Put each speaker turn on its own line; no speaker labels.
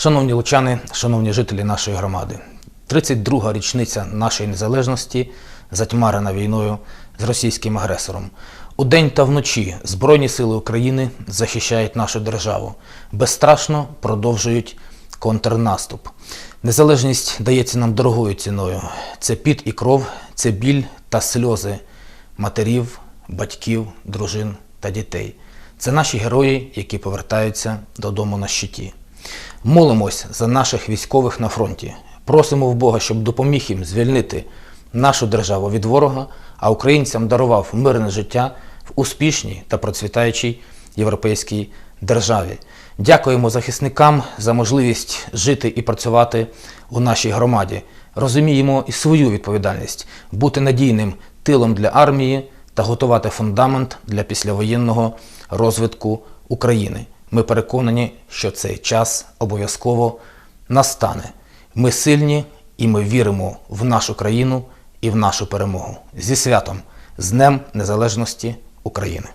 Шановні лучани, шановні жителі нашої громади, 32-га річниця нашої незалежності затьмарена війною з російським агресором. Удень та вночі Збройні сили України захищають нашу державу, безстрашно продовжують контрнаступ. Незалежність дається нам дорогою ціною. Це піт і кров, це біль та сльози матерів, батьків, дружин та дітей. Це наші герої, які повертаються додому на щиті. Молимось за наших військових на фронті. Просимо в Бога, щоб допоміг їм звільнити нашу державу від ворога, а українцям дарував мирне життя в успішній та процвітаючій європейській державі. Дякуємо захисникам за можливість жити і працювати у нашій громаді. Розуміємо і свою відповідальність бути надійним тилом для армії та готувати фундамент для післявоєнного розвитку України. Ми переконані, що цей час обов'язково настане. Ми сильні і ми віримо в нашу країну і в нашу перемогу. Зі святом, з Днем Незалежності України!